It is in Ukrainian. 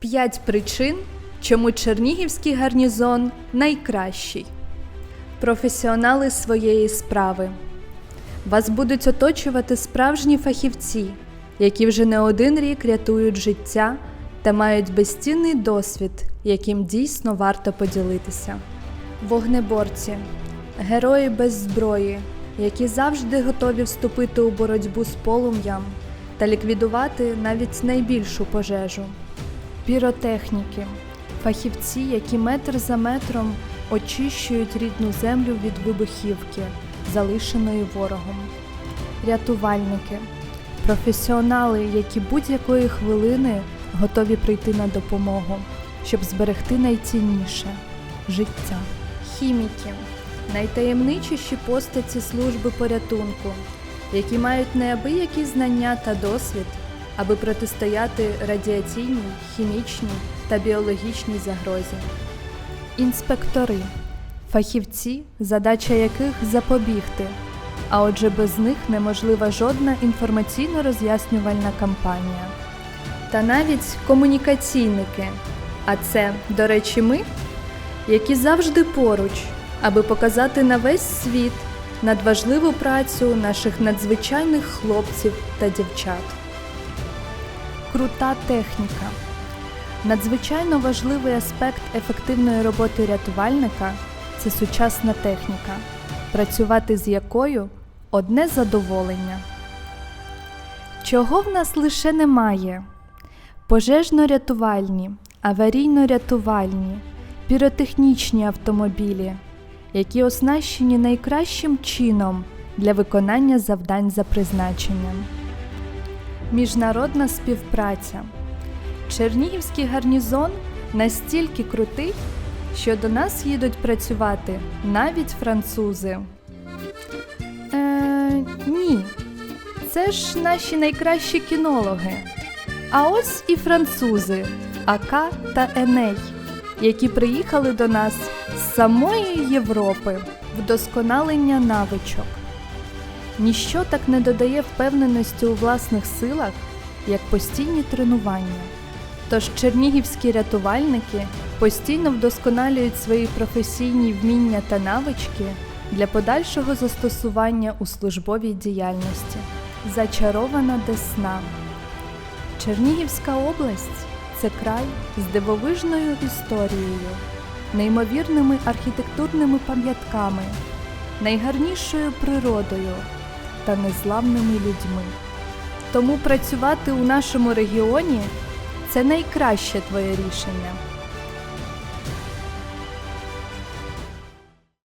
П'ять причин, чому Чернігівський гарнізон найкращий. Професіонали своєї справи. Вас будуть оточувати справжні фахівці, які вже не один рік рятують життя та мають безцінний досвід, яким дійсно варто поділитися. Вогнеборці, герої без зброї, які завжди готові вступити у боротьбу з полум'ям та ліквідувати навіть найбільшу пожежу. Піротехніки, фахівці, які метр за метром очищують рідну землю від вибухівки, залишеної ворогом. Рятувальники, професіонали, які будь-якої хвилини готові прийти на допомогу, щоб зберегти найцінніше життя. Хіміки, найтаємничіші постаті служби порятунку, які мають неабиякі знання та досвід, аби протистояти радіаційній, хімічній та біологічній загрозі. Інспектори фахівці, задача яких запобігти, а отже без них неможлива жодна інформаційно-роз'яснювальна кампанія. Та навіть комунікаційники, а це, до речі, ми, які завжди поруч, аби показати на весь світ надважливу працю наших надзвичайних хлопців та дівчат. Крута техніка. Надзвичайно важливий аспект ефективної роботи рятувальника це сучасна техніка, працювати з якою одне задоволення. Чого в нас лише немає: пожежно-рятувальні, аварійно-рятувальні, піротехнічні автомобілі, які оснащені найкращим чином для виконання завдань за призначенням. Міжнародна співпраця. Чернігівський гарнізон настільки крутий, що до нас їдуть працювати навіть французи. Е, ні, це ж наші найкращі кінологи. А ось і французи АК та Еней, які приїхали до нас з самої Європи вдосконалення навичок. Ніщо так не додає впевненості у власних силах, як постійні тренування. Тож чернігівські рятувальники постійно вдосконалюють свої професійні вміння та навички для подальшого застосування у службовій діяльності. Зачарована Десна. Чернігівська область це край з дивовижною історією, неймовірними архітектурними пам'ятками, найгарнішою природою та незламними людьми. Тому працювати у нашому регіоні це найкраще твоє рішення.